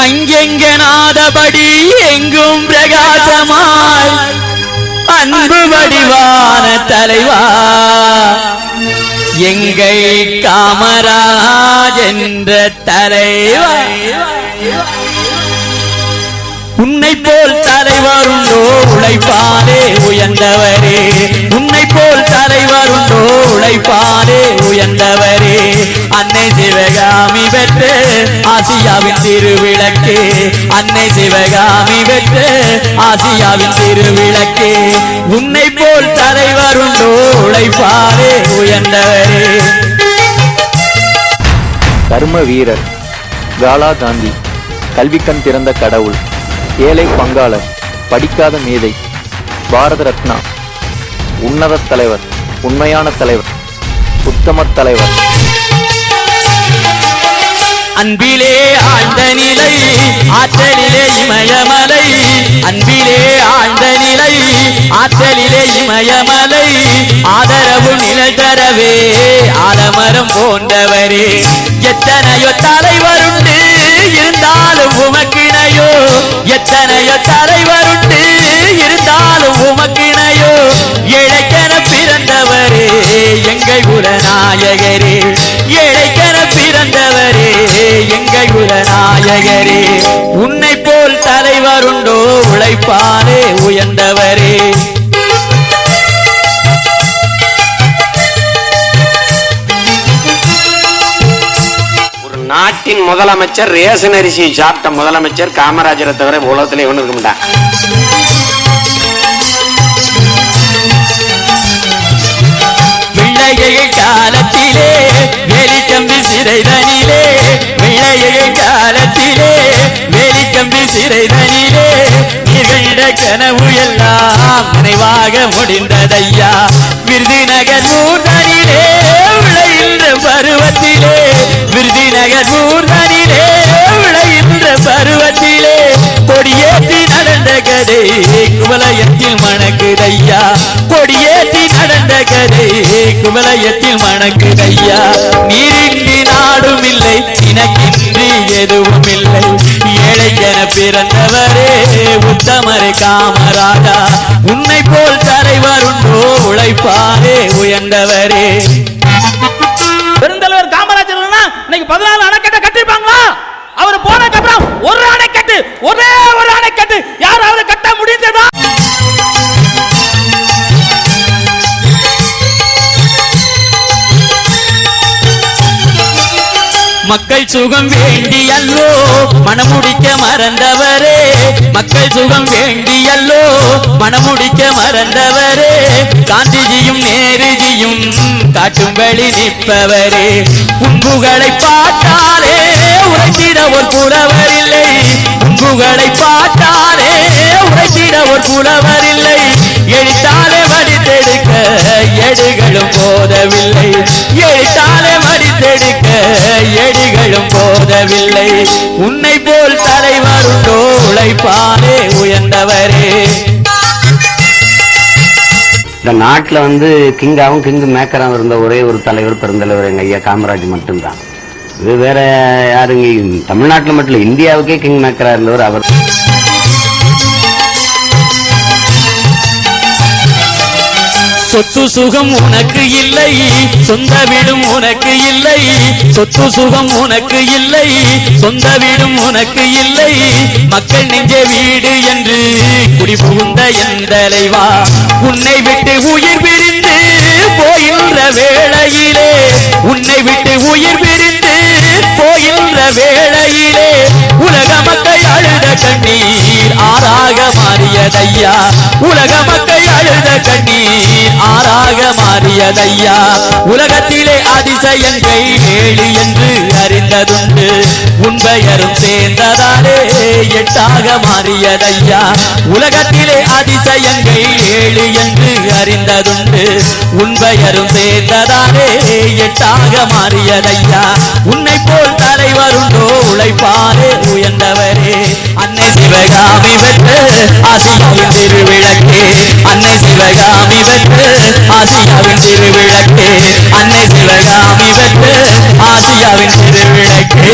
அங்கெங்கனாதபடி எங்கும் பிரகாசமாய் அன்பு வடிவான தலைவா. எங்கள் காமராஜ் என்ற தலைவா. உன்னை போல் தலைவர் உண்டோ உழைப்பாரே உயர்ந்தவரே. உன்னை போல் தலைவர் உண்டோ உழைப்பாரே உயர்ந்தவரே. அன்னை ஆசியாவின் திருவிளக்கு அன்னை சிவகாமி வெற்று ஆசியாவின் திருவிளக்கு உன்னை போல் தலைவர் உழைப்பாரே உயர்ந்தவரே. கர்ம வீரர் காலா காந்தி கல்விக்கண் திறந்த கடவுள் ஏழை பங்காளர் படிக்காத மேதை பாரத ரத்னா உன்னத தலைவர் உண்மையான தலைவர் உத்தம தலைவர். ஆற்றலிலே இமயமலை அன்பிலே ஆழ்ந்த நிலை ஆற்றலிலே இமயமலை ஆதரவு நிழல் தரவே ஆலமரம் போன்றவரே. எத்தனையோ தலைவருண்டு இருந்தாலும் உமக்கிணையோ. எத்தனையோ தலைவருண்டு இருந்தாலும் உமக்கிணையோ. இழைக்கென பிறந்தவரே எங்கள் குலநாயகரே. குலநாயகரே உன்னை போல் தலைவருண்டோ உழைப்பாரே உயர்ந்தவரே. ஒரு நாட்டின் முதலமைச்சர் ரேஷன் அரிசி சாப்பிட்ட முதலமைச்சர் காமராஜரை தவிர உலகத்துல இவனு இருக்க மாட்டான். காலத்திலே வேலிக்கம்பி சிறைதனிலே நிகழ்ந்த கனவு எல்லாம் நினைவாக முடிந்ததையா? விருதுநகர் ஊர்தனிலே விளைகின்ற பருவத்திலே. விருதுநகர் ஊர்தனிலே விளைகின்ற பருவத்திலே. கொடியேற்றி நடந்த கதை குவலயத்தில் மணக்குதையா? கொடியேற்றி நடந்த கதை குவலயத்தில் மணக்குதையா? நீரின்றி நாடும் இல்லை இனக்கின்றி எதுவும் இல்லை. ஏழைக்கென பிறந்தவரே உத்தமர் காமராஜா. உன்னை போல் தலைவர் உண்டோ உழைப்பாரே உயர்ந்தவரே. மக்கள் சுகம் வேண்டியல்லோ? மனமுடிக்க மறந்தவரே. மக்கள் சுகம் வேண்டியல்லோ? மனமுடிக்க மறந்தவரே. காந்திஜியும் நேருஜியும் காட்டும் வழி நிற்பவரே. உன்புகளை பார்த்தாலே உரைத்திட ஒரு புலவர் இல்லை. உன்புகளை பார்த்தாலே உரைத்திட ஒரு புலவர் இல்லை. எழுத்தாலே வடித்தெடுக்க எடுகளும் போதவில்லை எழுத்தாலே வடித்தெடுக்க வாழவில்லை உன்னை போல் தலைவர் உண்டோ? உழைப்பாலே உயர்ந்தவரே. இந்த நாட்டில் வந்து கிங்காவும் கிங்கு மேக்கராகவும் இருந்த ஒரே ஒரு தலைவர் பெருந்தலைவர் எங்கள் ஐயா காமராஜ் மட்டும்தான். இது வேற யாருங்க தமிழ்நாட்டில் மட்டும் இல்ல இந்தியாவுக்கே கிங் மேக்கராக இருந்தவர் அவர். சொத்து சுகம் உனக்கு இல்லை. சொந்த வீடும் உனக்கு இல்லை. சொத்து சுகம் உனக்கு இல்லை. சொந்த வீடும் உனக்கு இல்லை. மக்கள் நெஞ்ச வீடு என்று குடி புகுந்த என் தலைவா உன்னை விட்டு உயிர் பிரிந்து போயின்ற வேளையிலே உன்னை விட்டு உயிர் பிரிந்து போயின்ற வேளையிலே உலக மக்கள் அழுத கண்ணீர் ஆறாக மாறியதையா உலக மக்கள் அழுத கண்ணீர் ஆறாக மாறியதையா உலகத்திலே அதிசயங்கள் ஏழு என்று அறிந்ததுண்டு. உன் பெயரும் சேர்ந்ததாலே எட்டாக மாறியதையா உலகத்திலே அதிசயங்கள் ஏழு என்று அறிந்ததுண்டு. உன் பெயரும் சேர்ந்ததாலே எட்டாக மாறியதையா உன்னை போல் தலைவருண்டோ உழைப்பாரே உயர்ந்தவரே. அன்னை சிவகாமி வென்று ஆசியாவின் திருவிளக்கே அன்னை சிவகாமி வெற்று ஆசியாவின் திருவிளக்கே அன்னை சிவகாமி வெற்று ஆசியாவின் திருவிளக்கே